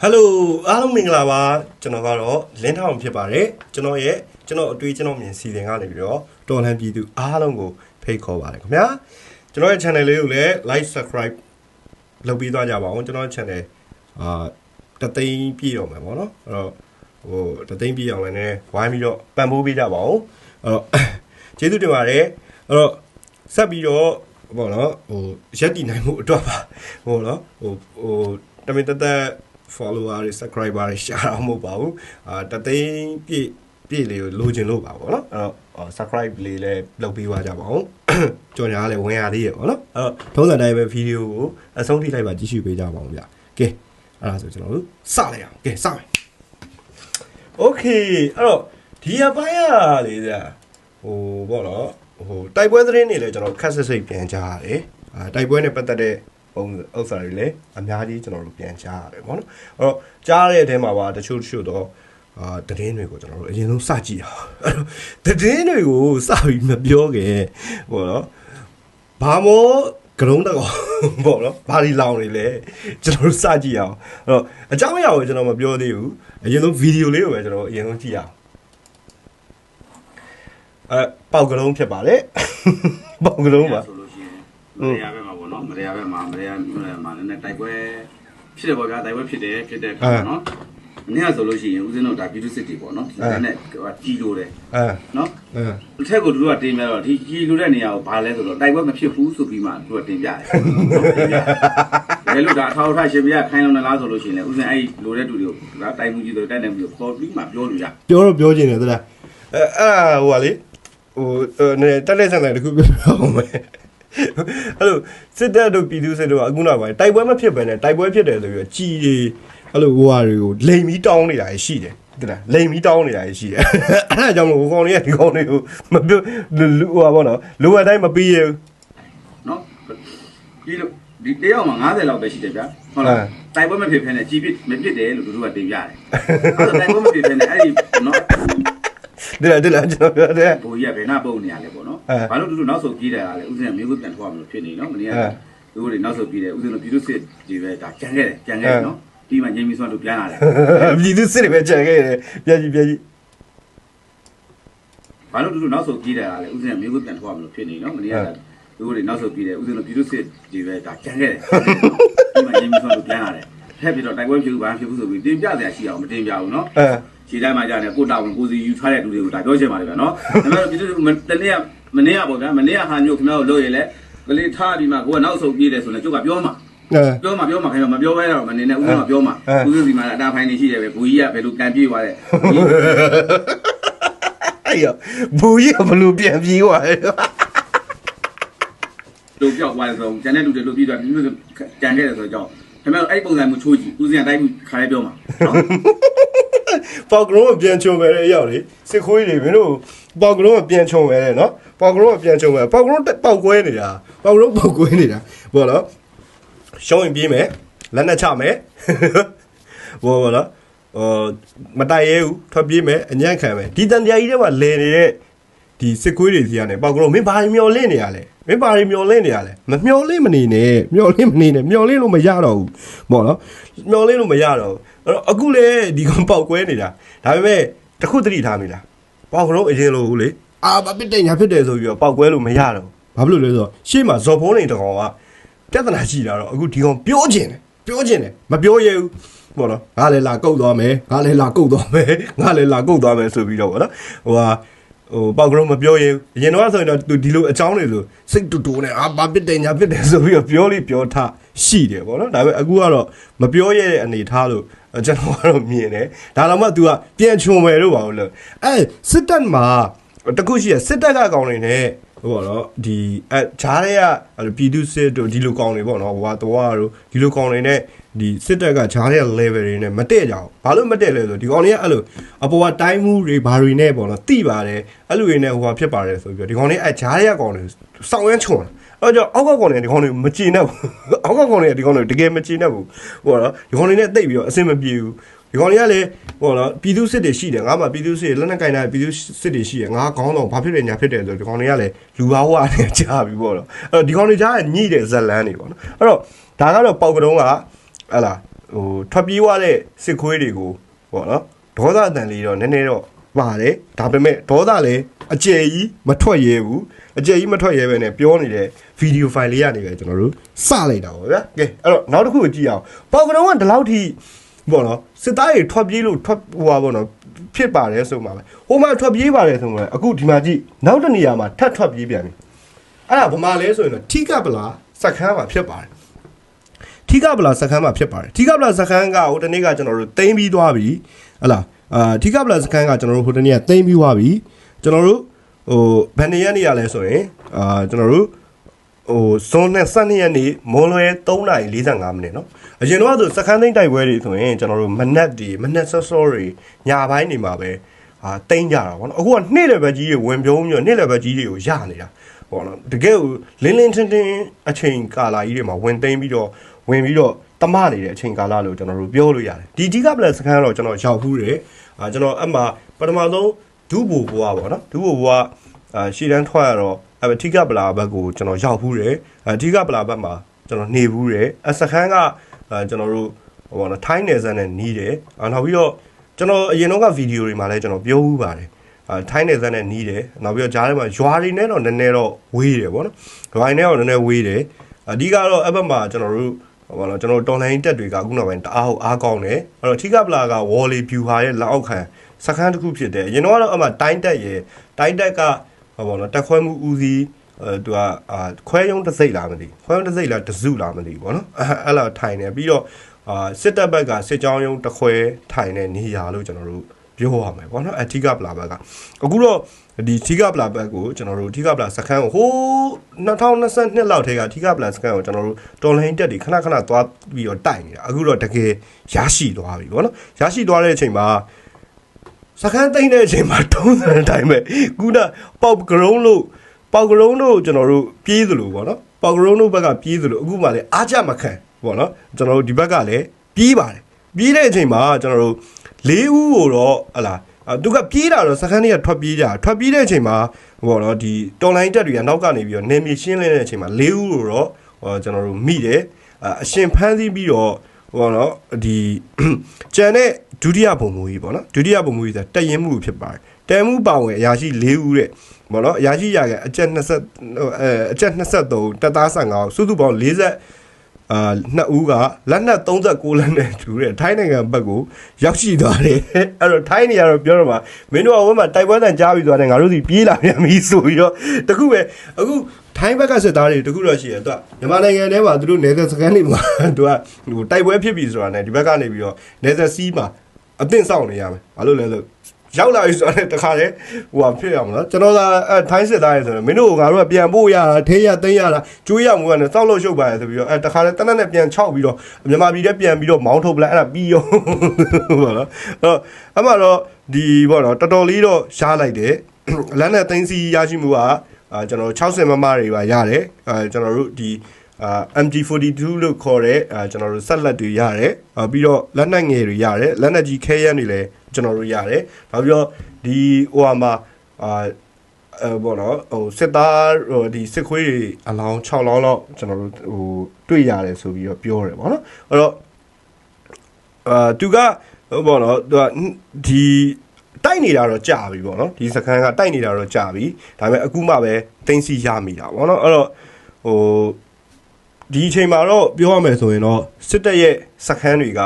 ဟယ်လိုအားလုံးမင်္ဂလာပါကျွန်တော်ကတော့လင်းထောင်ဖြစ်ပါတယ်ကျွန်တော်ရဲ့ကျွန်တော်အတွေ့ကျွန်တော်မြင်စီစဉ်ကနေပြီးတော့တော်လန်ပြည်သူအားလုံးကိုဖိတ်ခေါ်ပါတယ်ခင်ဗျာကျွန်တော်ရဲ့ channel လေးကိုလည်း like subscribe လုပ်ပြီးသွားကြပါအောင်ကျွန်တော်ရဲ့ channel အာတသိန်းပြည့်တော့မယ်ပေါ့နော်အဲ့တော့ဟိုတသိန်းပြည့်အောင်လည်းနည်းဝိုင်းပြီးတော့ပံ့ပိုးပေးကြပါအောင်အဲ့တော့ကျေးဇူးတင်ပါတယ်အဲ့တော့ဆက်ပြီးတော့ပေါ့နော်ဟိုရက်တည်နိုင်မှုအတွက်ပါဟိုနော်ဟိုဟိုတမင်တက်တက် follower တွေ subscriber တွေရှာတော့မဟုတ်ပါဘူးအာတသိန်းပြည့်ပြည့်လေးကိုလိုချင်လို့ပါပေါ့နော်အဲ့တော့ subscribe လေးလည်းလုပ်ပေးပါကြပါအောင်ကြော်ညာလည်းဝင်ရသေးရပေါ့နော်အဲ့တော့ထုံးစံတိုင်းပဲဗီဒီယိုကိုအဆုံးထိလိုက်ပါကြည့်ရှုပေးကြပါအောင်ဗျကဲအဲ့ဒါဆိုကျွန်တော်တို့စလိုက်အောင်ကဲစမယ် Okay အဲ့တော့ဒီအပိုင်းကလေကြာဟိုပေါ့နော်ဟိုတိုက်ပွဲသတင်းတွေလည်းကျွန်တော်ခက်ဆစ်စိတ်ပြန်ကြားရတယ်အာတိုက်ပွဲနဲ့ပတ်သက်တဲ့ ပုံဥစ္စာတွေလည်းအများကြီးကျွန်တော်တို့ပြန်ကြားရတယ်ပေါ့နော်အဲ့တော့ကြားတဲ့အထဲမှာပါတချို့တချို့တော့အာသတင်းတွေကိုကျွန်တော်တို့အရင်ဆုံးစကြည့်အောင်အဲ့တော့သတင်းတွေကိုစပြီးမပြောခင်ပေါ့နော်ဘာမောကရုံးတကောင်ပေါ့နော်ဘာလီလောင်နေလဲကျွန်တော်တို့စကြည့်အောင်အဲ့တော့အကြောင်းအရာကိုကျွန်တော်မပြောသေးဘူးအရင်ဆုံးဗီဒီယိုလေးကိုပဲကျွန်တော်အရင်ဆုံးကြည့်အောင်အဲပေါက်ကလုံးဖြစ်ပါတယ်ပေါက်ကလုံးပါဆိုလို့ရှိရင်မရရဘက်မှာပေါ့ နော်မရရဘက်မှာမရရမှာလည်းတိုက်ပွဲဖြစ်တယ်ပေါ့ဗျာတိုက်ပွဲဖြစ်တယ်ဖြစ်တဲ့အခါမှာနော်အနည်းဆိုလို့ရှိရင်ဦးဇင်းတို့ဒါပြည်သူစစ်တွေပေါ့နော်ဒီနဲ့ကြီးလို့တယ်အဲနော်အဲအထက်ကိုတို့ကတင်ပြတော့ဒီကြီးလို့တဲ့နေရာကိုဘာလဲဆိုတော့တိုက်ပွဲမဖြစ်ဘူးဆိုပြီးမှတို့ကတင်ပြတယ်ဘယ်လိုဒါအထောက်အထားရှင်ပြခိုင်းလုံးလားဆိုလို့ရှိရင်လည်းဦးဇင်းအဲ့လိုတဲ့တူတွေကိုဒါတိုက်မှုကြီးတို့တိုက်တယ်မှုကိုပေါ်ပြီးမှပြောလို့ရပြောတော့ပြောချင်တယ်သလားအဲအဲ့ဒါဟိုကလေဟိုနည်းတက်လက်ဆန်တယ်တခုပြောပြအောင်မယ် အဲ့လိုစစ်တပ်တို့ပြည်သူစစ်တို့ကအခုနောက်ပိုင်းတိုက်ပွဲမဖြစ်ဘဲနဲ့တိုက်ပွဲဖြစ်တယ်ဆိုပြီးတော့ကြည်ရီအဲ့လိုဟိုဟာတွေကိုလိမ်ပြီးတောင်းနေတာရှိတယ်တလားလိမ်ပြီးတောင်းနေတာရှိတယ်အဲ့ဒါကြောင့်မို့ဟိုကောင်တွေကဒီကောင်တွေကိုမပြောလူဟိုဟာပေါ့နော်လူအတိုင်းမပြီးရဘူးနော်ပြီးလို့ဒီတယောက်မှာ90လောက်ပဲရှိတယ်ဗျာဟုတ်လားတိုက်ပွဲမဖြစ်ဖ ೇನೆ ကြီးပြစ်မပြစ်တယ်လို့တို့ကတင်ပြတယ်အဲ့တော့တိုက်ပွဲမဖြစ်ဖ ೇನೆ အဲ့ဒီနော်ဒီလားဒီလားကျွန်တော်ပြောတယ်ဘိုးကြီးကဘယ်နာပုံနေရလဲပေါ့နော်အဲ ဘာလို့တို့နောက်ဆုတ်ကြီးတယ်လဲဥစဉ်ကမျိုးကိုပြန်ထွားမလို့ဖြစ်နေနော်မနေ့ကအဲတို့တွေနောက်ဆုတ်ပြီးတယ်ဥစဉ်တို့ပြည်သူစစ်ဒီပဲဒါကြံခဲ့တယ်ကြံခဲ့တယ်နော်ဒီမှာငြိမ်းပြီးဆိုတော့ပြန်လာတယ်ပြည်သူစစ်တွေပဲကြံခဲ့တယ်ပြန်ကြည့်ပြန်ကြည့်ဘာလို့တို့နောက်ဆုတ်ကြီးတယ်လဲဥစဉ်ကမျိုးကိုပြန်ထွားမလို့ဖြစ်နေနော်မနေ့ကတို့တွေနောက်ဆုတ်ပြီးတယ်ဥစဉ်တို့ပြည်သူစစ်ဒီပဲဒါကြံခဲ့တယ်ဒီမှာငြိမ်းပြီးဆိုတော့ပြန်လာတယ်ထက်ပြီးတော့တိုက်ပွဲဖြစ်ဘူးဘာဖြစ်ဘူးဆိုပြီးတင်ပြစရာရှိအောင်မတင်ပြဘူးနော်အဲခြေတိုင်းမှာကြာတယ်ကိုတာဝန်ကိုစီယူထားတဲ့လူတွေကိုဒါပြောချင်ပါတယ်ဗျာနော်ဒါပေမဲ့ပြည်သူတနေ့က မနေ့ကပေါ့ဗျာမနေ့ကဟာမျိုးခင်ဗျားတို့လုပ်ရင်လည်းကလေးထားပြီးမှကိုကနောက်ဆုတ်ပြေးတယ်ဆိုရင်ကျုပ်ကပြောမှာအဲပြောမှာပြောမှာခင်ဗျာမပြောဘဲတော့မနေနဲ့ဦးကပြောမှာအဲဦးစီမှာအတားဖိုင်နေရှိတယ်ပဲဘူကြီးကဘယ်လိုကန်ပြေးသွားတယ်အဲ့ရဘူကြီးကဘလို့ပြန်ပြေးသွားတယ်တို့ပြောက်သွားတယ်ဆိုကျန်တဲ့လူတွေလို့ပြီးသွားပြီးကြံခဲ့တယ်ဆိုတော့ခင်ဗျားအဲ့ပုံစံမျိုးချိုးကြည့်ဦးစီကတိုင်းခါလေးပြောမှာနော် ပေါက်ကလုံးကပြန်ချုံပဲတဲ့ရောက်လေစစ်ခွေးတွေမင်းတို့ပေါက်ကလုံးကပြန်ချုံပဲတဲ့နော်ပေါက်ကလုံးကပြန်ချုံပဲပေါက်ကလုံးပေါက်ကွဲနေတာပေါက်ကလုံးပေါက်ကွဲနေတာဘောနော်ရှောင်းရင်ပြေးမယ်လက်နဲ့ချမယ်ဘောဘောနော်ဟိုမတိုက်ရဲဘူးထွက်ပြေးမယ်အညံ့ခံမယ်ဒီတန်တရားကြီးထဲမှာလဲနေတဲ့ဒီစစ်ခွေးတွေစီကနေပေါက်ကလုံးမင်းဘာမျောလင့်နေရလဲ မင်းဘာမျောလင့်နေရလဲမမျောလင့်မနေနဲ့မျောလင့်မနေနဲ့မျောလင့်လို့မရတော့ဘူးဘောနော်မျောလင့်လို့မရတော့ဘူးအဲ့တော့အခုလေဒီကောင်ပေါက်ကွဲနေတာဒါပေမဲ့တခုတတိထားမိလားပေါက်ကလုံးအရင်လိုဘူးလေအာဘာဖြစ်တယ်ညာဖြစ်တယ်ဆိုပြီးတော့ပေါက်ကွဲလို့မရတော့ဘူးဘာဖြစ်လို့လဲဆိုတော့ရှေ့မှာဇော်ဖုံးနေတကောင်ကပြဿနာရှိတာတော့အခုဒီကောင်ပြောကျင်တယ်ပြောကျင်တယ်မပြောရဘူးပေါ့နော်ငါလည်းလာကုတ်သွားမယ်ငါလည်းလာကုတ်သွားမယ်ငါလည်းလာကုတ်သွားမယ်ဆိုပြီးတော့ပေါ့နော်ဟိုဟာ ဟိုပေါက်ကလုံးမပြောရဘူးအရင်တော့ဆိုရင်တော့သူဒီလိုအကြောင်းတွေဆိုစိတ်တူတူနဲ့အာဘာဖြစ်တယ်ညာဖြစ်တယ်ဆိုပြီးတော့ပြောလိပြောထရှိတယ်ပေါ့နော်ဒါပေမဲ့အခုကတော့မပြောရတဲ့အနေထားလို့ကျွန်တော်ကတော့မြင်တယ်ဒါတော့မှ तू ကပြန်ချုံမယ်လို့ပါလို့လဲအဲစစ်တပ်မှာတခုရှိရစစ်တပ်ကကောင်နေနဲ့ ဟိုပေါ့နော်ဒီအဲဂျားတွေကအဲ့လိုပြည်သူစစ်တို့ဒီလိုကောင်တွေပေါ့နော်ဟိုဟာတော့တို့ဒီလိုကောင်တွေနဲ့ဒီစစ်တပ်ကဂျားတွေက level တွေနဲ့မတည့်ကြအောင်ဘာလို့မတည့်လဲဆိုဒီကောင်တွေကအဲ့လိုအပေါ်ကတိုင်းမှုတွေဘာတွေနဲ့ပေါ့နော်တိပါတယ်အဲ့လိုတွေနဲ့ဟိုဟာဖြစ်ပါတယ်ဆိုပြီးတော့ဒီကောင်တွေအဲဂျားတွေကကောင်တွေစောင်းရမ်းချုံတယ်အဲ့တော့အောက်ကကောင်တွေဒီကောင်တွေမကြည်နဲ့ဘူးအောက်ကကောင်တွေဒီကောင်တွေတကယ်မကြည်နဲ့ဘူးဟိုတော့ဒီကောင်တွေနဲ့တိတ်ပြီးတော့အဆင်မပြေဘူး ဒီကောင်တွေကလည်းဟိုတော့ပြည်သူစစ်တွေရှိတယ်ငါမှပြည်သူစစ်လက်နက်ကင်တာပြည်သူစစ်တွေရှိတယ်ငါခေါင်းတော့ဘာဖြစ်လဲညာဖြစ်တယ်ဆိုဒီကောင်တွေကလည်းလူဘာဝနဲ့ကြာပြီပေါ့တော့အဲ့တော့ဒီကောင်တွေကြားကညှိတဲ့ဇက်လန်းတွေပေါ့နော်အဲ့တော့ဒါကတော့ပေါက်ကတုံးကဟလာဟိုထွက်ပြေးသွားတဲ့စစ်ခွေးတွေကိုပေါ့နော်ဒေါသအတန်လေးတော့နည်းနည်းတော့ပါတယ်ဒါပေမဲ့ဒေါသလည်းအကျယ်ကြီးမထွက်ရဲဘူးအကျယ်ကြီးမထွက်ရဲပဲနဲ့ပြောနေတဲ့ဗီဒီယိုဖိုင်လေးကနေပဲကျွန်တော်တို့စလိုက်တာပေါ့ဗျာကဲအဲ့တော့နောက်တစ်ခုကိုကြည့်အောင်ပေါကလုံးကဒီလောက်ထိ ပေါ့နော်စစ်သားတွေထွက်ပြေးလို့ထွက်ဟိုပါပေါ့နော်ဖြစ်ပါတယ်ဆိုမှပဲဟိုမှာထွက်ပြေးပါတယ်ဆိုမှလည်းအခုဒီမှာကြည့်နောက်တစ်နေရာမှာထပ်ထွက်ပြေးပြန်ပြီအဲ့ဒါဗမာလဲဆိုရင်တော့ထိကပလာစက်ခန်းမှာဖြစ်ပါတယ်ထီကပလာစခန်းမှာဖြစ်ပါတယ်ထီကပလာစခန်းကဟိုတနေ့ကကျွန်တော်တို့တိမ့်ပြီးသွားပြီဟလာအာထီကပလာစခန်းကကျွန်တော်တို့ဟိုတနေ့ကတိမ့်ပြီးသွားပြီကျွန်တော်တို့ဟိုဘယ်နေရနေရလဲဆိုရင်အာကျွန်တော်တို့ ဟိုဇွန်နဲ့12ရက်နေ့မွန်လွဲ3:45မိနစ်နော်အရင်တော့ဆိုစခန်းသိမ်းတိုက်ပွဲတွေဆိုရင်ကျွန်တော်တို့မနက်ဒီမနက်စောစောတွေညပိုင်းနေမှာပဲအာတိမ့်ကြတာပေါ့နော်အခုကနေ့လည်းပဲကြီးတွေဝင်ပြုံးပြီးတော့နေ့လည်းပဲကြီးတွေကိုရနေတာပေါ့နော်တကယ်ကိုလင်းလင်းထင်းထင်းအချိန်ကာလကြီးတွေမှာဝင်သိမ့်ပြီးတော့ဝင်ပြီးတော့တမနေတဲ့အချိန်ကာလလို့ကျွန်တော်တို့ပြောလို့ရတယ်ဒီဒီကပလက်စခန်းကတော့ကျွန်တော်ရောက်ဘူးတယ်အာကျွန်တော်အမှပထမဆုံးဒုဘူဘွားပေါ့နော်ဒုဘူဘွားအာရှေ့တန်းထွက်ရတော့ အထိကပလာဘက်ကိုကျွန်တော်ရောက်ဘူးတယ်အထိကပလာဘက်မှာကျွန်တော်နေဘူးတယ်အစခန်းကအာကျွန်တော်တို့ဟိုဗောနော်ထိုင်းနယ်စပ်နဲ့နီးတယ်အာနောက်ပြီးတော့ကျွန်တော်အရင်တော့ကဗီဒီယိုတွေမှာလည်းကျွန်တော်ပြောဦးပါတယ်အာထိုင်းနယ်စပ်နဲ့နီးတယ်နောက်ပြီးတော့ဂျားထဲမှာရွာတွေနဲ့တော့နည်းနည်းတော့ဝေးတယ်ဗောနော်ရွာတွေနဲ့တော့နည်းနည်းဝေးတယ်အဓိကတော့အဲ့ဘက်မှာကျွန်တော်တို့ဟိုဗောနော်ကျွန်တော်တို့တော်လိုင်းတက်တွေကအခုနောက်ပိုင်းတအားဟုတ်အားကောင်းတယ်အဲ့တော့ထိကပလာကဝေါ်လီဗျူဟာရဲ့လက်အောက်ခံစခန်းတစ်ခုဖြစ်တယ်အရင်တော့ကတော့အမှတိုင်းတက်ရဲ့တိုင်းတက်က ဟောဗောနော်တက်ခွဲမှုဦးစီးအဲသူကအာခွဲယုံတစ်စိတ်လားမသိခွဲယုံတစ်စိတ်လားတစုလားမသိဘူးဗောနော်အဲ့အဲ့လိုထိုင်နေပြီးတော့အာစစ်တပ်ဘက်ကစစ်ကြောင်းယုံတစ်ခွဲထိုင်နေနေရလို့ကျွန်တော်တို့ပြောရမယ်ဗောနော်အထီကပလာဘက်ကအခုတော့ဒီထီကပလာဘက်ကိုကျွန်တော်တို့ထီကပလာစခန်းကိုဟိုး2022လောက်ထဲကထီကပလာစခန်းကိုကျွန်တော်တို့တော်လိုင်းတက်တွေခဏခဏသွားပြီးတော့တိုက်နေတာအခုတော့တကယ်ရရှိသွားပြီဗောနော်ရရှိသွားတဲ့အချိန်မှာ စခန်းသိမ်းတဲ့အချိန်မှာတုံးစံအတိုင်းပဲခုနပေါက်ကရုံးလို့ပေါက်ကရုံးတို့ကျွန်တော်တို့ပြေးသလိုဗောနော်ပေါက်ကရုံးတို့ဘက်ကပြေးသလိုအခုမှလည်းအားကြမခံဗောနော်ကျွန်တော်တို့ဒီဘက်ကလည်းပြေးပါတယ်ပြေးတဲ့အချိန်မှာကျွန်တော်တို့လေးဦးကိုတော့ဟလာအာသူကပြေးတာတော့စခန်းတွေကထွက်ပြေးကြတာထွက်ပြေးတဲ့အချိန်မှာဟောနော်ဒီတော်လိုင်းတက်တွေကနောက်ကနေပြီးတော့နေမြေရှင်းလင်းတဲ့အချိန်မှာလေးဦးကိုတော့ဟောကျွန်တော်တို့မိတယ်အာအရှင်ဖမ်းဆီးပြီးတော့ဟောနော်ဒီကျန်တဲ့ ဒုတိယဘုံမူကြီးပေါ့နော်ဒုတိယဘုံမူကြီးဆိုတက်ရင်မှုဖြစ်ပါတယ်တဲမှုပါဝင်အရာရှိ၄ဦးတဲ့ပေါ့နော်အရာရှိရကအကျက်20အဲအကျက်23တက်သား55စုစုပေါင်း40အာနှစ်ဦးကလက်နက်39လက်နဲ့တူတဲ့ထိုင်းနိုင်ငံဘက်ကိုရောက်ရှိသွားတယ်အဲ့တော့ထိုင်းနေရတော့ပြောတော့မှာမင်းတို့ကဝင်းမှာတိုက်ပွဲတန်ကြားပြီးသွားတယ်ငါတို့စီပြေးလာပြန်ပြီဆိုပြီးတော့တခုပဲအခုထိုင်းဘက်ကစစ်သားတွေတခုတော့ရှိရတော့မြန်မာနိုင်ငံထဲမှာသူတို့နေသက်စကန်တွေမှာသူကဟိုတိုက်ပွဲဖြစ်ပြီဆိုတာနဲ့ဒီဘက်ကနေပြီးတော့နေသက်စီးမှာ အသင့်ဆောင်နေရမယ်ဘာလို့လဲလို့ရောက်လာပြီဆိုတော့တခါလေဟိုဟာဖြစ်ရမလားကျွန်တော်ကအဲထိုင်းစစ်သားရေဆိုတော့မင်းတို့ကငါတို့ကပြန်ဖို့ရတာထဲရသိမ်းရတာကျွေးရမှုကနေစောက်လို့ရှုပ်ပါရဆိုပြီးတော့အဲတခါလေတနက်နဲ့ပြန်ခြောက်ပြီးတော့မြန်မာပြည်ထဲပြန်ပြီးတော့မောင်းထုတ်ပလိုက်အဲ့ဒါပြီးရောဟုတ်လားအဲ့တော့အမှတော့ဒီပေါ့နော်တော်တော်လေးတော့ရှားလိုက်တယ်လမ်းနဲ့သိမ်းစီရရှိမှုကအာကျွန်တော်60မမတွေပါရတယ်အဲကျွန်တော်တို့ဒီ အာ MG42 လို့ခေါ်တဲ့အာကျွန်တော်တို့ဆက်လက်တွေရတယ်အာပြီးတော့လက်နက်ငယ်တွေရတယ်လက်နက်ကြီးခဲယမ်းတွေလည်းကျွန်တော်တို့ရတယ်နောက်ပြီးတော့ဒီဟိုဟာမှာအာအဲဘောနော်ဟိုစစ်သားဟိုဒီစစ်ခွေးတွေအလောင်း6လောင်းလောက်ကျွန်တော်တို့ဟိုတွေ့ရတယ်ဆိုပြီးတော့ပြောတယ်ဗောနော်အဲ့တော့အာသူကဟိုဘောနော်သူကဒီတိုက်နေတာတော့ကြာပြီဗောနော်ဒီစကန်ကတိုက်နေတာတော့ကြာပြီဒါပေမဲ့အခုမှပဲတင်းစီရမိတာဗောနော်အဲ့တော့ဟို ဒီအချိန်မှာတော့ပြောရမယ်ဆိုရင်တော့စစ်တပ်ရဲ့စခန်းတွေက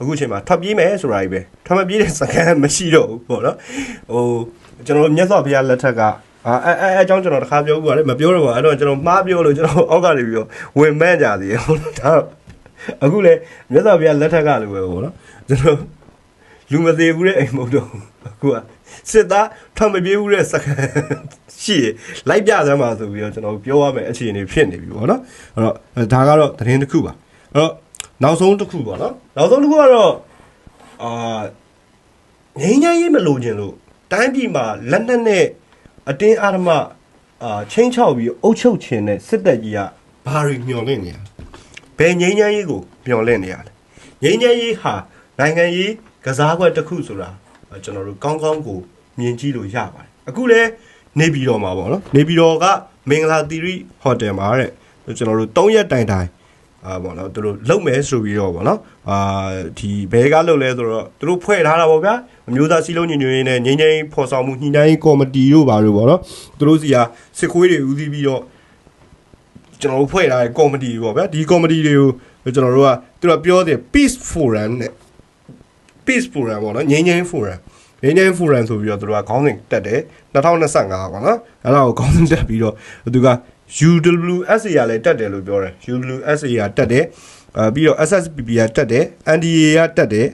အခုအချိန်မှာထွက်ပြေးမယ်ဆိုတာကြီးပဲထွက်မပြေးတဲ့စခန်းမရှိတော့ဘူးပေါ့နော်ဟိုကျွန်တော်မြတ်စွာဘုရားလက်ထက်ကအာအဲအဲအကြောင်းကျွန်တော်တခါပြောဦးပါတယ်မပြောတော့ပါအဲ့တော့ကျွန်တော်မှားပြောလို့ကျွန်တော်အောက်ကနေပြီးတော့ဝင်မဲ့ကြသေးတယ်ဟုတ်ဒါအခုလေမြတ်စွာဘုရားလက်ထက်ကလိုပဲပေါ့နော်ကျွန်တော်လူမသေးဘူးတဲ့အိမ်မဟုတ်တော့အခုကစစ်သားထွက်မပြေးဘူးတဲ့စခန်း ရှိရလိုက်ပြစမ်းပါဆိုပြီးတော့ကျွန်တော်ပြောရမယ်အခြေအနေဖြစ်နေပြီပေါ့နော်အဲ့တော့ဒါကတော့သတင်းတစ်ခုပါအဲ့တော့နောက်ဆုံးတစ်ခုပေါ့နော်နောက်ဆုံးတစ်ခုကတော့အာငိမ့်ငိမ့်ရေးမလို့ခြင်းလို့တိုင်းပြည်မှာလက်နက်နဲ့အတင်းအာရမအာချင်းချောက်ပြီးအုပ်ချုပ်ခြင်းနဲ့စစ်တပ်ကြီးကဘာတွေမျှော်လင့်နေရလဲဘယ်ငိမ့်ငိမ့်ရေးကိုမျှော်လင့်နေရလဲငိမ့်ငိမ့်ရေးဟာနိုင်ငံရေးကစားကွက်တစ်ခုဆိုတာကျွန်တော်တို့ကောင်းကောင်းကိုမြင်ကြည့်လို့ရပါတယ်အခုလဲ နေပြည်တော်မှာပေါ့နော်နေပြည်တော်ကမင်္ဂလာသီရိဟိုတယ်မှာတဲ့ကျွန်တော်တို့၃ရက်တိုင်တိုင်အာပေါ့နော်သူတို့လုံမယ်ဆိုပြီးတော့ပေါ့နော်အာဒီဘဲကလုံလဲဆိုတော့သူတို့ဖွဲ့ထားတာပေါ့ဗျာအမျိုးသားစီလုံးညညရင်းနဲ့ငင်းငင်းဖော်ဆောင်မှုညှိနှိုင်းကော်မတီတို့ပါလို့ပေါ့နော်သူတို့စီကစစ်ခွေးတွေဦးစီးပြီးတော့ကျွန်တော်တို့ဖွဲ့ထားတဲ့ကော်မတီပေါ့ဗျာဒီကော်မတီတွေကိုကျွန်တော်တို့ကသူတို့ပြောတယ် peace forum နဲ့ peace forum ပေါ့နော်ငြိမ်းချမ်း forum ငြိမ်းချမ်း forum ဆိုပြီးတော့သူတို့ကခေါင်းစဉ်တက်တယ်2025ပေါ့နော်အဲ့ဒါကိုခေါင်းစဉ်တက်ပြီးတော့သူက UWSA ကလည်းတက်တယ်လို့ပြောတယ် UWSA ကတက်တယ်အာပြီးတော့ SSPP ကတက်တယ် NDA ကတက်တယ်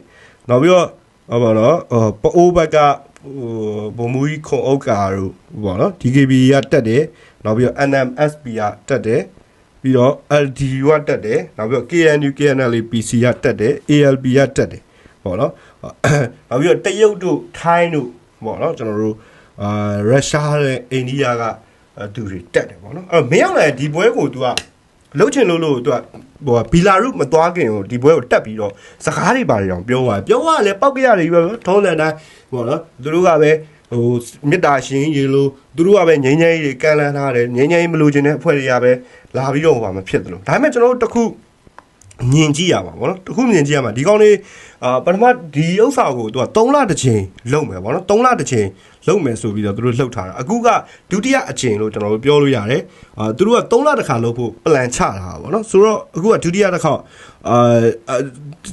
နောက်ပြီးတော့ဟောပါတော့ဟိုပအိုးဘက်ကဟိုဘုံမူကြီးခွန်ဥက္ကာတို့ပေါ့နော် DKB ကတက်တယ်နောက်ပြီးတော့ NMSP ကတက်တယ်ပြီးတော့ LDU ကတက်တယ်နောက်ပြီးတော့ KNU KNL PC ကတက်တယ် ALP ကတက်တယ်ပေါ့နော် နောက်ပြီးတော့တရုတ်တို့ထိုင်းတို့ပေါ့နော်ကျွန်တော်တို့အာရုရှားနဲ့အိန္ဒိယကအဲသူတွေတက်တယ်ပေါ့နော်အဲ့တော့မင်းရောက်လာတဲ့ဒီပွဲကို तू ကလှုပ်ချင်လို့လို့ तू ကဟိုဘီလာရုမသွားခင်ကိုဒီပွဲကိုတက်ပြီးတော့စကားတွေပါတယ်အောင်ပြောသွားတယ်ပြောသွားတယ်ပောက်ကရတွေပဲထုံးတဲ့တိုင်းပေါ့နော်သူတို့ကပဲဟိုမေတ္တာရှင်ရေလို့သူတို့ကပဲငြိမ်းချမ်းရေးတွေကန့်လန်းထားတယ်ငြိမ်းချမ်းရေးမလို့ခြင်းတဲ့အဖွဲ့တွေကပဲလာပြီးတော့ဟိုမှာမဖြစ်သလိုဒါပေမဲ့ကျွန်တော်တို့တခု မြင်ကြည့်ရပါဘောနော်တခုမြင်ကြည့်ရမှာဒီကောင်းလေးအာပထမဒီဥစ္စာကိုသူက3လတစ်ချိန်လုပ်မယ်ဗောနော်3လတစ်ချိန်လုပ်မယ်ဆိုပြီးတော့သူတို့လှုပ်ထားတာအခုကဒုတိယအချိန်လို့ကျွန်တော်တို့ပြောလို့ရတယ်အာသူတို့က3လတစ်ခါလုပ်ဖို့ plan ချတာဗောနော်ဆိုတော့အခုကဒုတိယတစ်ခါအာ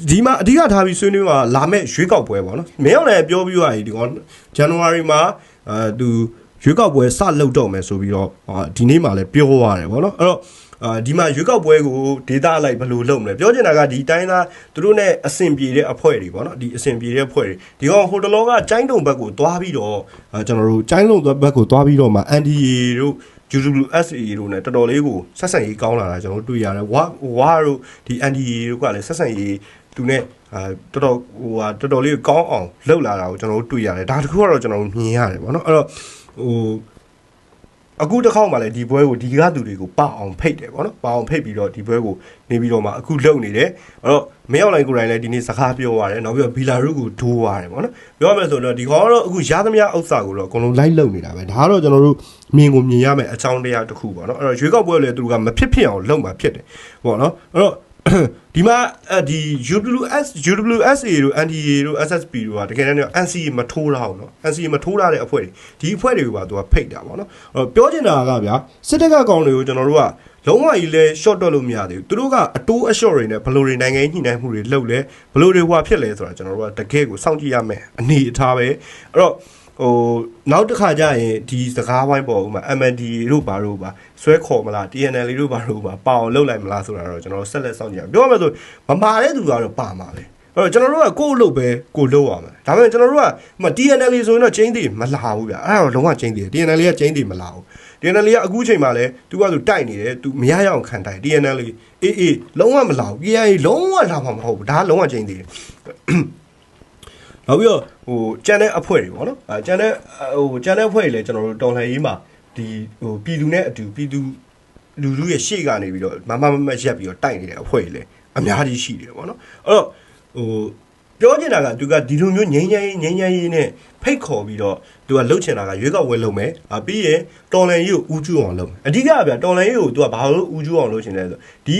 ဒီမှာအဓိကထားပြီးဆွေးနွေးမှာလာမဲ့ရွေးကောက်ပွဲဗောနော်မင်းအောင်လည်းပြောပြီးသွားပြီဒီကောင် January မှာအာသူရွေးကောက်ပွဲစလုပ်တော့မယ်ဆိုပြီးတော့အာဒီနေ့မှလည်းပြောရတယ်ဗောနော်အဲ့တော့ အာဒီမှာရွေးကောက်ပွဲကိုဒေတာလိုက်ဘယ်လိုလုပ်မလဲပြောချင်တာကဒီတိုင်းသားသူတို့နဲ့အဆင်ပြေတဲ့အဖွဲ့တွေပေါ့နော်ဒီအဆင်ပြေတဲ့အဖွဲ့တွေဒီကောင်ဟိုတလောကကျိုင်းတုံဘက်ကိုသွားပြီးတော့ကျွန်တော်တို့ကျိုင်းလုံဘက်ကိုသွားပြီးတော့မှ NDA တို့ UWSA တို့ ਨੇ တော်တော်လေးကိုဆက်ဆံရေးကောင်းလာတာကျွန်တော်တို့တွေ့ရတယ်ဝါဝါတို့ဒီ NDA တို့ကလည်းဆက်ဆံရေးသူနဲ့အာတော်တော်ဟိုဟာတော်တော်လေးကောင်းအောင်လှုပ်လာတာကိုကျွန်တော်တို့တွေ့ရတယ်ဒါတခုကတော့ကျွန်တော်တို့မြင်ရတယ်ပေါ့နော်အဲ့တော့ဟို အခုတစ်ခေါက်မှလည်းဒီပွဲကိုဒီကားသူတွေကိုပအောင်ဖိတ်တယ်ဗောနော်ပအောင်ဖိတ်ပြီးတော့ဒီပွဲကိုနေပြီးတော့မှအခုလုံနေတယ်အဲ့တော့မင်းအောင်လိုင်းကိုယ်တိုင်လည်းဒီနေ့စကားပြောရတယ်နောက်ပြီးတော့ဘီလာရုကိုဒိုးရတယ်ဗောနော်ပြောရမယ်ဆိုတော့ဒီခေါကတော့အခုရသမျှဥစ္စာကိုတော့အကုန်လုံးလိုက်လုံနေတာပဲဒါကတော့ကျွန်တော်တို့မြင်ကိုမြင်ရမယ်အကြောင်းတရားတစ်ခုဗောနော်အဲ့တော့ရွေးကောက်ပွဲလည်းသူတို့ကမဖြစ်ဖြစ်အောင်လုံမှာဖြစ်တယ်ဗောနော်အဲ့တော့ ဒီမှာဒီ UWS UWSA တို့ NDA တို့ SSP တို့ကတကယ်တမ်းတော့ NCA မထိုးတာအောင်နော် NCA မထိုးတာတဲ့အဖွဲ့တွေဒီအဖွဲ့တွေကိုပါသူကဖိတ်တာပေါ့နော်အဲ့တော့ပြောချင်တာကဗျာစစ်တပ်ကကောင်တွေကိုကျွန်တော်တို့ကလုံးဝကြီးလဲ short တော့လို့မရသေးဘူးသူတို့ကအတိုးအ short တွေနဲ့ဘလို့တွေနိုင်ငံရေးညှိနှိုင်းမှုတွေလုပ်လဲဘလို့တွေဟွာဖြစ်လဲဆိုတာကျွန်တော်တို့ကတကယ်ကိုစောင့်ကြည့်ရမယ်အနေအထားပဲအဲ့တော့ ဟိုနောက်တစ်ခါကျရင်ဒီစကားဝိုင်းပေါ်ဥမာ MND တို့ဘာတို့ပါဆွဲခေါ်မလား TNL တို့ဘာတို့ပါပါအောင်လုပ်လိုက်မလားဆိုတာတော့ကျွန်တော်ဆက်လက်စောင့်ကြည့်ရအောင်ပြောရမယ်ဆိုမမာတဲ့သူကတော့ပါမှာပဲအဲ့တော့ကျွန်တော်တို့ကကိုယ့်အလုပ်ပဲကိုယ်လုပ်ရမယ်ဒါပေမဲ့ကျွန်တော်တို့ကဟို TNL ဆိုရင်တော့ချင်းသေးမလာဘူးဗျအဲ့ဒါတော့လုံးဝချင်းသေးတယ် TNL ကချင်းသေးမလာဘူး TNL ကအခုချိန်မှာလဲ तू ကသူတိုက်နေတယ် तू မရရအောင်ခံတိုက် TNL အေးအေးလုံးဝမလာဘူး KIA လုံးဝလာမှာမဟုတ်ဘူးဒါကလုံးဝချင်းသေးတယ် နောက်ပြီးတော့ဟိုကျန်တဲ့အဖွဲ့တွေပေါ့နော်အဲကျန်တဲ့ဟိုကျန်တဲ့အဖွဲ့တွေလည်းကျွန်တော်တို့တော်လှန်ရေးမှာဒီဟိုပြည်သူနဲ့အတူပြည်သူလူလူရဲ့ရှေ့ကနေပြီးတော့မမမမရက်ပြီးတော့တိုက်နေတဲ့အဖွဲ့တွေလည်းအများကြီးရှိတယ်ပေါ့နော်အဲ့တော့ဟို ပြောချင်တာကသူကဒီလိုမျိုးငိမ့်ငိမ့်ငိမ့်ငိမ့်ရေးနဲ့ဖိတ်ခေါ်ပြီးတော့သူကလှုပ်ချင်တာကရွေးကောက်ပွဲလုပ်မယ်အပြီးရင်တော်လန်ရေးကိုဦးကျူအောင်လုပ်မယ်အဓိကကဗျတော်လန်ရေးကိုသူကဘာလို့ဦးကျူအောင်လုပ်ချင်လဲဆိုဒီ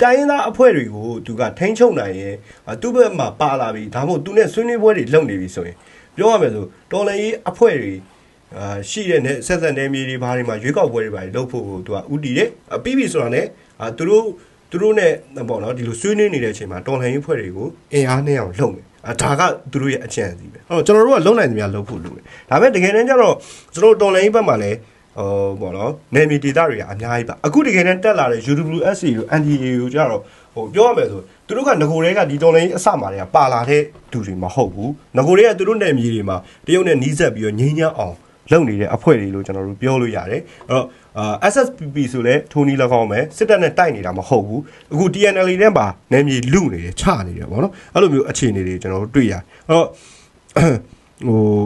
တိုင်းသားအဖွဲ့တွေကိုသူကထိန်းချုပ်နိုင်ရင်သူ့ဘက်မှာပါလာပြီဒါမှမဟုတ်သူနဲ့ဆွေးနွေးပွဲတွေလုပ်နေပြီဆိုရင်ပြောရမယ်ဆိုတော်လန်ရေးအဖွဲ့တွေအာရှိတဲ့နဲ့ဆက်ဆက်နေမြေတွေဘာတွေမှာရွေးကောက်ပွဲတွေဘာတွေလုပ်ဖို့ကိုသူကဥတီတယ်အပြီးပြီဆိုတာ ਨੇ အာသူတို့ သူတို့ ਨੇ ပေါ့နော်ဒီလိုဆွေးနွေးနေတဲ့အချိန်မှာတော်လှန်ရေးဖွဲ့တွေကိုအင်အားနဲ့အောင်လုပ်မယ်အဒါကသူတို့ရဲ့အကြံစီပဲအဲ့တော့ကျွန်တော်တို့ကလုံနိုင်သမျှလုပ်ဖို့လိုတယ်ဒါပေမဲ့တကယ်တမ်းကျတော့ကျွန်တော်တော်လှန်ရေးဘက်မှာလည်းဟိုပေါ့နော်နယ်မြေဒေသတွေကအများကြီးပါအခုတကယ်တမ်းတက်လာတဲ့ UWSC တို့ NDA ကိုကျတော့ဟိုပြောရမယ်ဆိုသူတို့ကငကိုတွေကဒီတော်လှန်ရေးအစမှာတွေကပါလာတဲ့သူတွေမဟုတ်ဘူးငကိုတွေကသူတို့နယ်မြေတွေမှာတရုတ်နဲ့နီးစပ်ပြီးတော့ငြိမ်းချမ်းအောင်လုပ်နေတဲ့အဖွဲ့တွေလို့ကျွန်တော်တို့ပြောလို့ရတယ်အဲ့တော့အာ SSPP ဆိုလဲထိုနီ၎င်းပဲစစ်တပ်နဲ့တိုက်နေတာမဟုတ်ဘူးအခု TNL နဲ့ပါနယ်မြေလူနေတယ်ချနေတယ်ဗောနော်အဲ့လိုမျိုးအခြေအနေတွေကျွန်တော်တို့တွေ့ရအဲ့တော့ဟို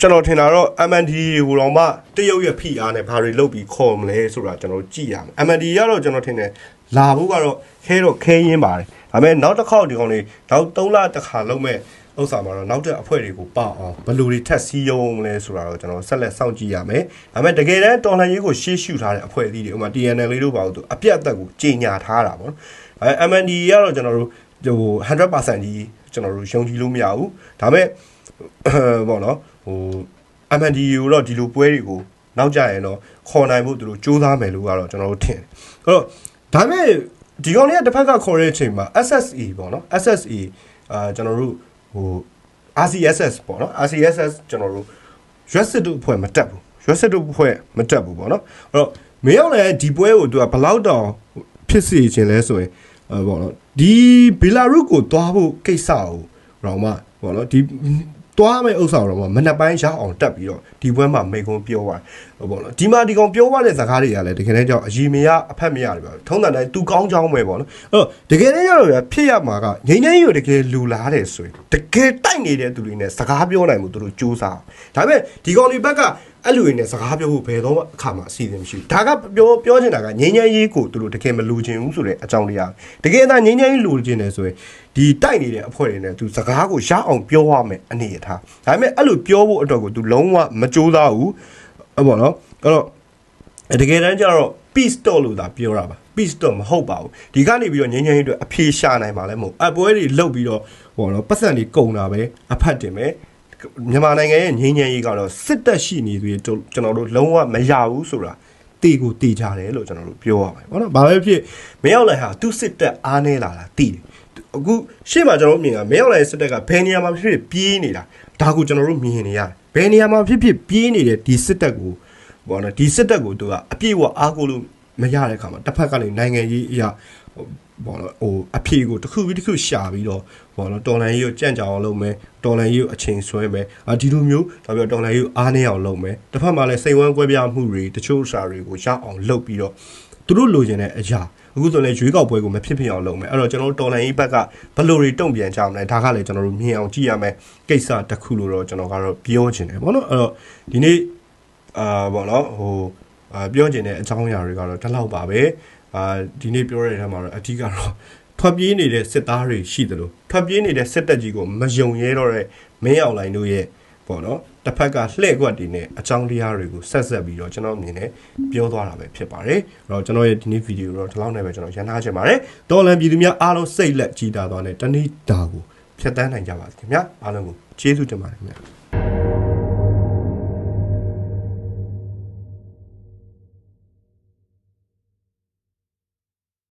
ကျွန်တော်ထင်တာတော့ MND ဟိုတော့မှတရုတ်ရဲ့ဖိအားနဲ့ဘာတွေလုပ်ပြီးခေါ်မလဲဆိုတာကျွန်တော်ကြည့်ရမယ် MND ကတော့ကျွန်တော်ထင်တယ်လာဖို့ကတော့ခဲတော့ခဲရင်းပါတယ်ဒါပေမဲ့နောက်တစ်ခေါက်ဒီကောင်လေးနောက်3လတစ်ခါလုံးမဲ့ ဥစ္စာမှာတော့နောက်တဲ့အဖွဲ့တွေကိုပအောင်ဘယ်လိုတွေထက်စီးရုံးလဲဆိုတာတော့ကျွန်တော်ဆက်လက်စောင့်ကြည့်ရမယ်ဒါပေမဲ့တကယ်တမ်းတော်လှန်ရေးကိုရှေ့ရှုထားတဲ့အဖွဲ့အစည်းတွေဥပမာ TNL လေးတို့ပါလို့သူအပြတ်အသက်ကိုကြီးညာထားတာပေါ့နော်အဲ MND ကတော့ကျွန်တော်တို့ဟို100%ကြီးကျွန်တော်တို့ယုံကြည်လို့မရဘူးဒါပေမဲ့ပေါ့နော်ဟို MND ကိုတော့ဒီလိုပွဲတွေကိုနောက်ကြရင်တော့ခေါ်နိုင်ဖို့သူတို့စူးစမ်းမယ်လို့ကတော့ကျွန်တော်တို့ထင်တယ်အဲ့တော့ဒါပေမဲ့ဒီကောင်လေးကတစ်ဖက်ကခေါ်တဲ့အချိန်မှာ SSE ပေါ့နော် SSE အာကျွန်တော်တို့ ဟို RCSS ပေါ့နော် RCSS ကျွန်တော်တို့ရွက်စစ်တို့အဖွဲ့မတက်ဘူးရွက်စစ်တို့အဖွဲ့မတက်ဘူးပေါ့နော်အဲ့တော့မင်းအောင်လည်းဒီပွဲကိုသူကဘယ်လောက်တောင်ဖြစ်စေခြင်းလဲဆိုရင်အဲပေါ့နော်ဒီဘီလာရုကိုတွားဖို့ကိစ္စကိုတော့မှပေါ့နော်ဒီ တွားမယ့်ဥစ္စာတော့မှမနှစ်ပိုင်းရအောင်တက်ပြီးတော့ဒီပွဲမှာမိကုံပြောသွားတယ်ပေါ့နော်ဒီမှာဒီကောင်ပြောသွားတဲ့ဇာကားတွေကလည်းတကယ်တမ်းကြောင့်အကြီးမရအဖက်မရတယ်ပြောထုံးတန်တိုင်းသူကောင်းချောင်းပဲပေါ့နော်အဲ့တော့တကယ်တမ်းကျတော့ဖြစ်ရမှာကငိမ့်ငိမ့်ရတကယ်လူလာတယ်ဆိုရင်တကယ်တိုက်နေတဲ့သူတွေနဲ့စကားပြောနိုင်မှုသူတို့စူးစမ်းဒါပေမဲ့ဒီကောင်တွေဘက်ကအဲ့လူတွေနဲ့စကားပြောဖို့ဘယ်တော့မှအခါမှအစီအစဉ်မရှိဘူးဒါကပြောပြောချင်တာကငိမ့်ငိမ့်ရေးကိုသူတို့တကယ်မလူချင်ဘူးဆိုတဲ့အကြောင်းတရားတကယ်အသာငိမ့်ငိမ့်ရေးလူချင်တယ်ဆိုရင် ဒီတိုက်နေတဲ့အဖွဲ့တွေနဲ့သူစကားကိုရအောင်ပြောရမယ်အနေအထားဒါပေမဲ့အဲ့လိုပြောဖို့အတွက်ကိုသူလုံးဝမကြိုးစားဘူးအဲ့ပေါ့နော်အဲ့တော့အဲတကယ်တမ်းကျတော့ peace talk လို့သာပြောတာပါ peace talk မဟုတ်ပါဘူးဒီကနေပြီးတော့ငြိမ်းချမ်းရေးအတွက်အဖြေရှာနိုင်ပါလဲမဟုတ်အပွဲတွေလုတ်ပြီးတော့ဟောနော်ပတ်စံတွေကုန်တာပဲအဖတ်တင်ပဲမြန်မာနိုင်ငံရဲ့ငြိမ်းချမ်းရေးကတော့စစ်တပ်ရှိနေသေးတယ်ကျွန်တော်တို့လုံးဝမရဘူးဆိုတာတေကိုတေကြတယ်လို့ကျွန်တော်တို့ပြောရမယ်ဘောနော်ဘာပဲဖြစ်မရောက်လိုက်ဟာသူစစ်တပ်အားနေလာတာတိတယ် အခုရှေ့မှာကျွန်တော်တို့မြင်တာမရောက်လိုက်စစ်တပ်ကဘယ်နေရာမှာဖြစ်ဖြစ်ပြေးနေတာဒါကိုကျွန်တော်တို့မြင်နေရတယ်ဘယ်နေရာမှာဖြစ်ဖြစ်ပြေးနေတဲ့ဒီစစ်တပ်ကိုဘောနော်ဒီစစ်တပ်ကိုသူကအပြည့်အဝအားကိုးလို့မရတဲ့ခါမှာတစ်ဖက်ကနေနိုင်ငံရေးအရာဟိုဘောနော်ဟိုအဖြေကိုတစ်ခုပြီးတစ်ခုရှာပြီးတော့ဘောနော်တော်လန်ရေးကိုကြံ့ကြအောင်လုပ်မယ်တော်လန်ရေးကိုအချိန်ဆွဲမယ်အာဒီလိုမျိုးဒါပြီးတော့တော်လန်ရေးကိုအားနေအောင်လုပ်မယ်တစ်ဖက်မှာလည်းစိတ်ဝမ်းကွဲပြားမှုတွေတချို့အစာတွေကိုရအောင်လုပ်ပြီးတော့သူတို့လိုချင်တဲ့အရာ အခုဆိုလည်းရွေးကောက်ပွဲကိုမဖြစ်ဖြစ်အောင်လုပ်မယ်အဲ့တော့ကျွန်တော်တို့တော်လန်ရေးဘက်ကဘယ်လိုတွေတုံ့ပြန်ကြအောင်လဲဒါကလည်းကျွန်တော်တို့မြင်အောင်ကြည့်ရမယ်ကိစ္စတစ်ခုလို့တော့ကျွန်တော်ကတော့ပြောချင်တယ်ဗောနော်အဲ့တော့ဒီနေ့အာပေါ့နော်ဟိုအာပြောချင်တဲ့အကြောင်းအရာတွေကတော့ဒီလောက်ပါပဲအာဒီနေ့ပြောရတဲ့အထက်မှာတော့အထူးကတော့ထွက်ပြေးနေတဲ့စစ်သားတွေရှိတယ်လို့ထွက်ပြေးနေတဲ့စစ်တပ်ကြီးကိုမယုံရဲတော့တဲ့မင်းအောင်လိုင်းတို့ရဲ့ ပေါ့နော်တစ်ဖက်ကလှည့်ကွက်တွေနဲ့အကြောင်းတရားတွေကိုဆက်ဆက်ပြီးတော့ကျွန်တော်အမြင်နဲ့ပြောသွားတာပဲဖြစ်ပါတယ်အဲ့တော့ကျွန်တော်ရဲ့ဒီနေ့ဗီဒီယိုတော့ဒီလောက်နဲ့ပဲကျွန်တော်ရန်ထားချင်ပါတယ်တော်လန်ပြည်သူများအားလုံးစိတ်လက်ကြည်တာသွားနဲ့တနေ့တာကိုဖျက်တမ်းနိုင်ကြပါစေခင်ဗျာအားလုံးကိုကျေးဇူးတင်ပါတယ်ခင်ဗျာ